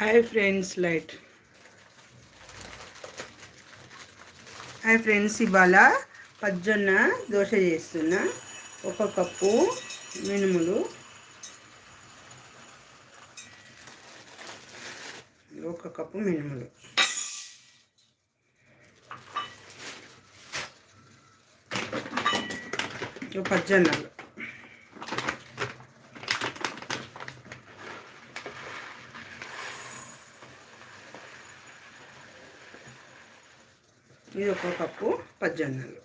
Hi friends light hi friends ఇవాళ పజ్జొన్న దోశ చేస్తున్నా. ఒక కప్పు మినుములు. ఒక కప్పు మినుములు. ఇవి పజ్జొన్నలు ఇది ఒక కప్పు పద్దెనిమిది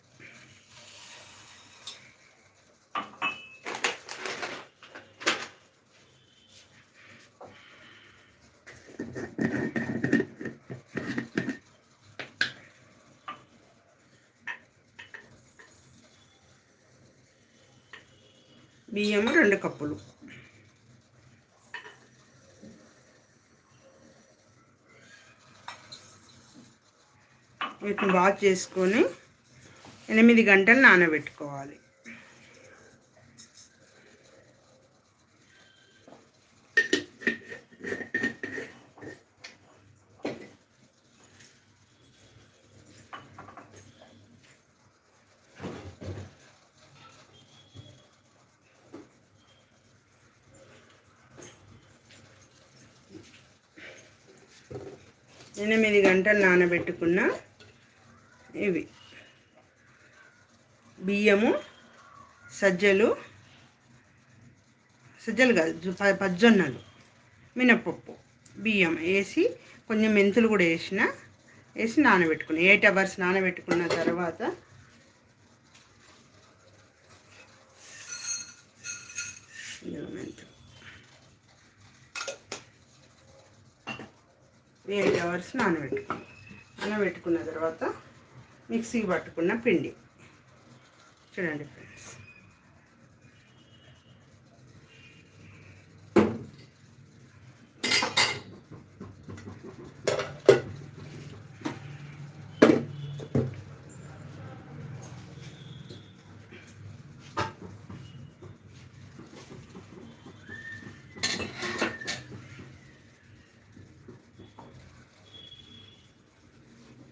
బియ్యము రెండు కప్పులు. వీటిని వాష్ చేసుకొని ఎనిమిది గంటలు నానబెట్టుకోవాలి. ఎనిమిది గంటలు నానబెట్టుకున్న ఇవి. బియ్యము సజ్జలు సజ్జలు కాదు పజ్జొన్నలు మినపప్పు బియ్యం వేసి కొంచెం మెంతులు కూడా వేసిన వేసి నానబెట్టుకుని ఎయిట్ అవర్స్ నానబెట్టుకున్న తర్వాత మెంతులు. ఎయిట్ అవర్స్ నానబెట్టుకుని నానబెట్టుకున్న తర్వాత మిక్సీ పట్టుకున్న పిండి. చూడండి ఫ్రెండ్స్.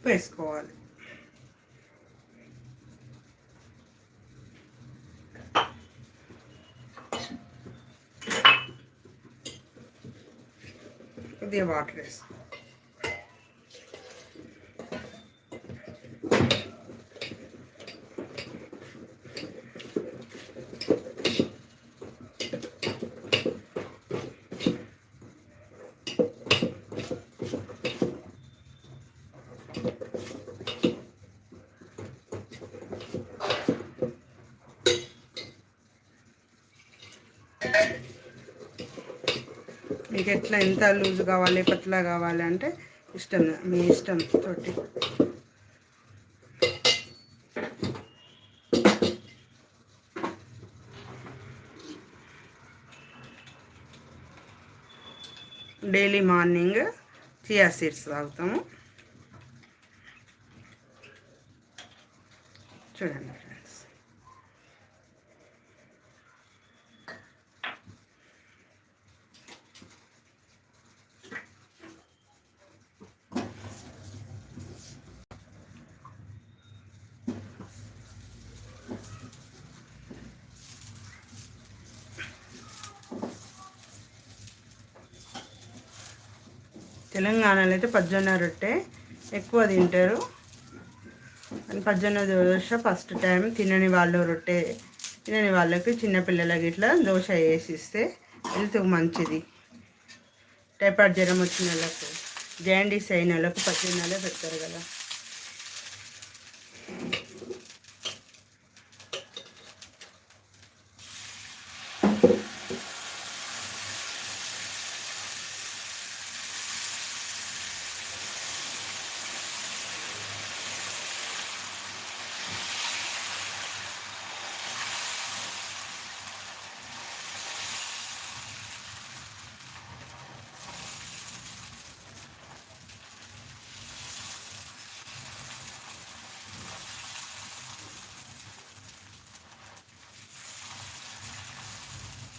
వేసుకోవాలి. కొద్దిగా వాటర్ వేసుకో మీకు ఎట్లా ఎంత లూజ్ కావాలి పతలా కావాలి అంటే ఇష్టం మీ ఇష్టం తోటి. డైలీ మార్నింగ్ చియా సీడ్స్ తాగుతాము. చూడండి ఫ్రెండ్స్ తెలంగాణలో అయితే పజ్జొన్న రొట్టె ఎక్కువ తింటారు. అని పజ్జొన్న దోశ ఫస్ట్ టైం తినని వాళ్ళు రొట్టె తినని వాళ్ళకి చిన్నపిల్లలకి ఇట్లా దోశ వేసి ఇస్తే హెల్త్ మంచిది. టైఫాయిడ్ జ్వరం వచ్చిన వాళ్ళకు జాండీస్ అయిన వాళ్ళకు పజ్జొన్నలే పెడతారు కదా.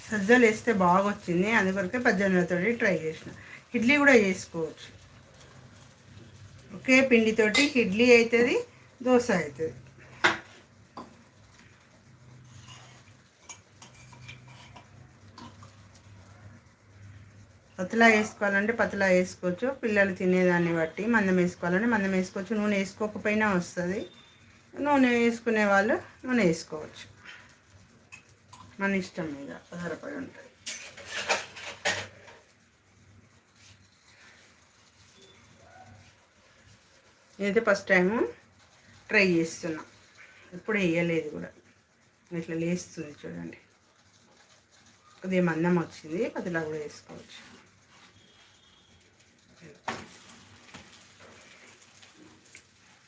సజ్జలు వేస్తే బాగా వచ్చింది అందుకొరకే పద్దెనిమిదితో ట్రై చేసిన. ఇడ్లీ కూడా చేసుకోవచ్చు. ఒకే పిండితోటి ఇడ్లీ అవుతుంది దోశ అవుతుంది పతలా వేసుకోవాలంటే పతలా వేసుకోవచ్చు. పిల్లలు తినేదాన్ని బట్టి మందం వేసుకోవాలంటే మందం వేసుకోవచ్చు. నూనె వేసుకోకపోయినా వస్తుంది. నూనె వేసుకునే వాళ్ళు నూనె వేసుకోవచ్చు. మన ఇష్టం మీద ఆధారపడి ఉంటుంది. నేనైతే ఫస్ట్ టైము ట్రై చేస్తున్నా. ఎప్పుడు వేయలేదు కూడా. ఇట్లా లేస్తుంది చూడండి. కొద్దిగా మందం వచ్చింది పదిలా కూడా వేసుకోవచ్చు.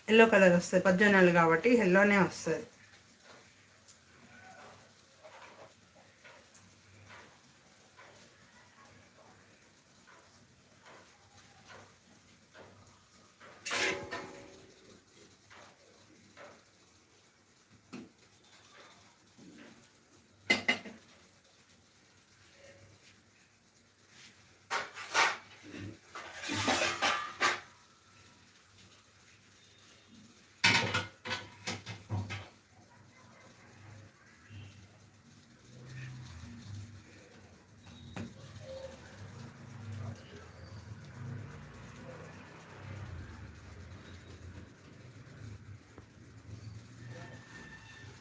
ఎల్లో కలర్ వస్తుంది పద్దెనాలు కాబట్టి ఎల్లోనే వస్తుంది.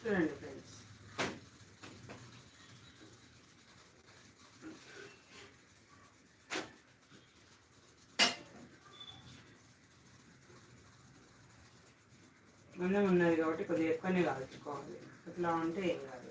చూడండి ఫ్రెండ్స్. అన్నం ఉన్నది కాబట్టి కొద్దిగా ఎక్కువనే కాల్చుకోవాలి. అట్లా ఉంటే ఏం కాదు.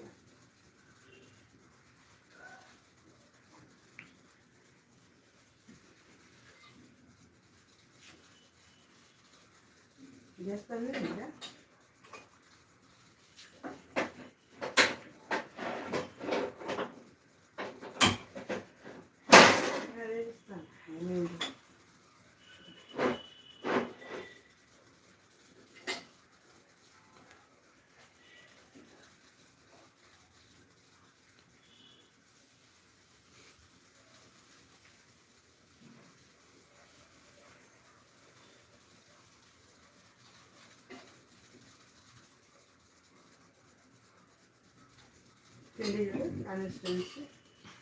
పిండి కన్సిస్టెన్సీ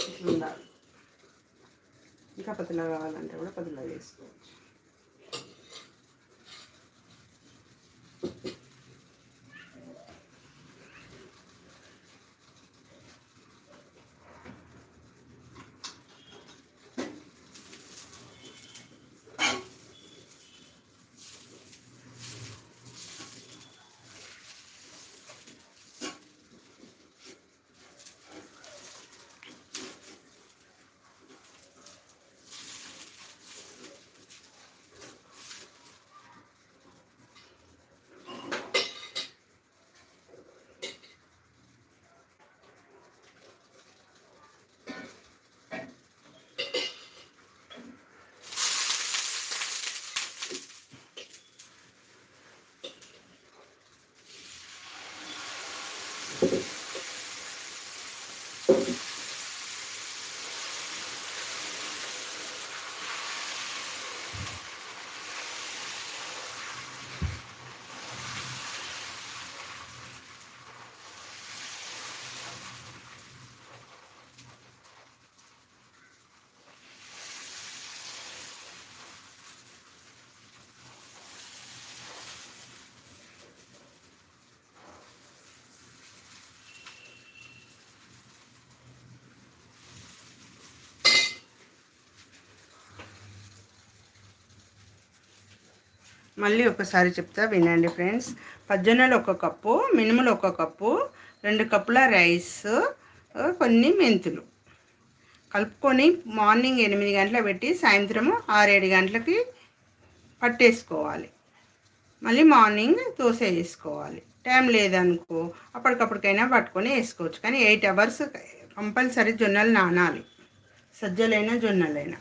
ఇట్లా ఉండాలి ఇంకా పతలా కావాలంటే కూడా పతలా చేసుకోవచ్చు మళ్ళీ ఒకసారి చెప్తా వినండి ఫ్రెండ్స్. పద్దెనలు ఒక కప్పు మినుములు ఒక కప్పు రెండు కప్పుల రైస్ కొన్ని మెంతులు. కలుపుకొని మార్నింగ్ ఎనిమిది గంటల పెట్టి సాయంత్రం ఆరేడు గంటలకి పట్టేసుకోవాలి. మళ్ళీ మార్నింగ్ దోశ వేసుకోవాలి. టైం లేదనుకో అప్పటికప్పటికైనా పట్టుకొని వేసుకోవచ్చు. కానీ ఎయిట్ అవర్స్ కంపల్సరీ జొన్నలు నానాలి. సజ్జలైనా జొన్నలైనా.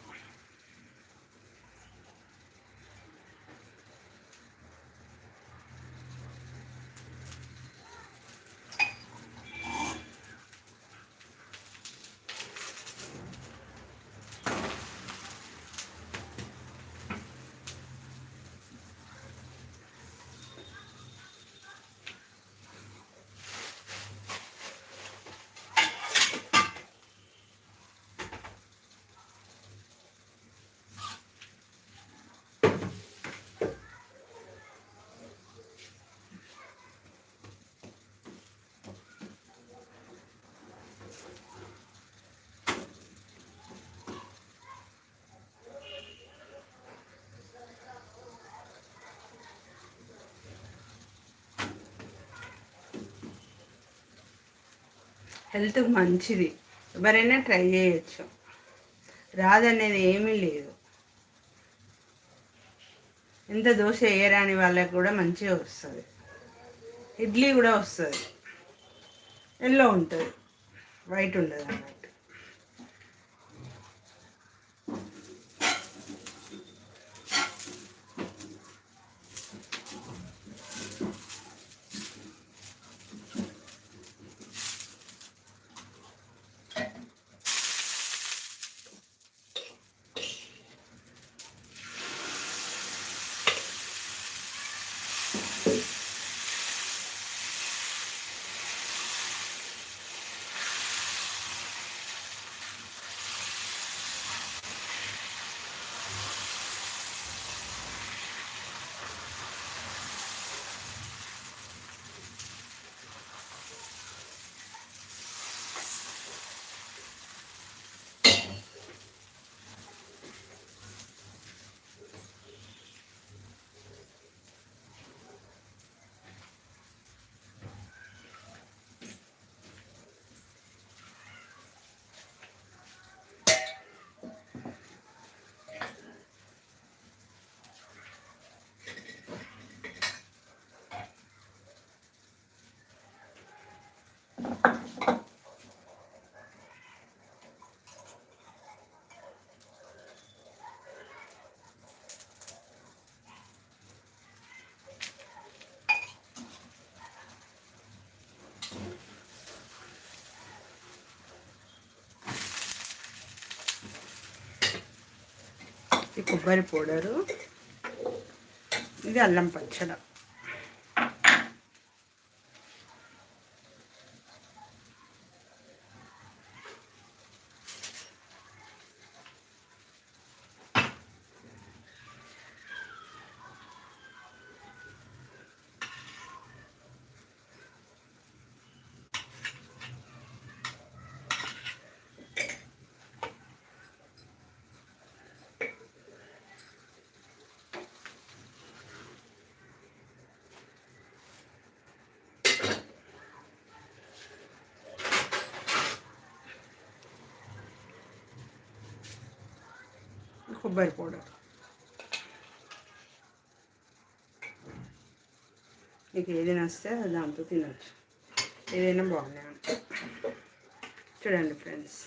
హెల్త్కి మంచిది. ఎవరైనా ట్రై చేయొచ్చు. రాదనేది ఏమీ లేదు. ఎంత దోశ వేయరాని వాళ్ళకి కూడా మంచిగా వస్తుంది. ఇడ్లీ కూడా వస్తుంది. ఎల్లో ఉంటుంది. వైట్ ఉండదు. అన్నమాట ఇది కొబ్బరి పౌడరు. ఇది అల్లం పచ్చడి. కొబ్బరి పౌడర్. మీకు ఏది వస్తే దాంతో తినచ్చు. ఏదైనా బాగున్నాయి? చూడండి ఫ్రెండ్స్.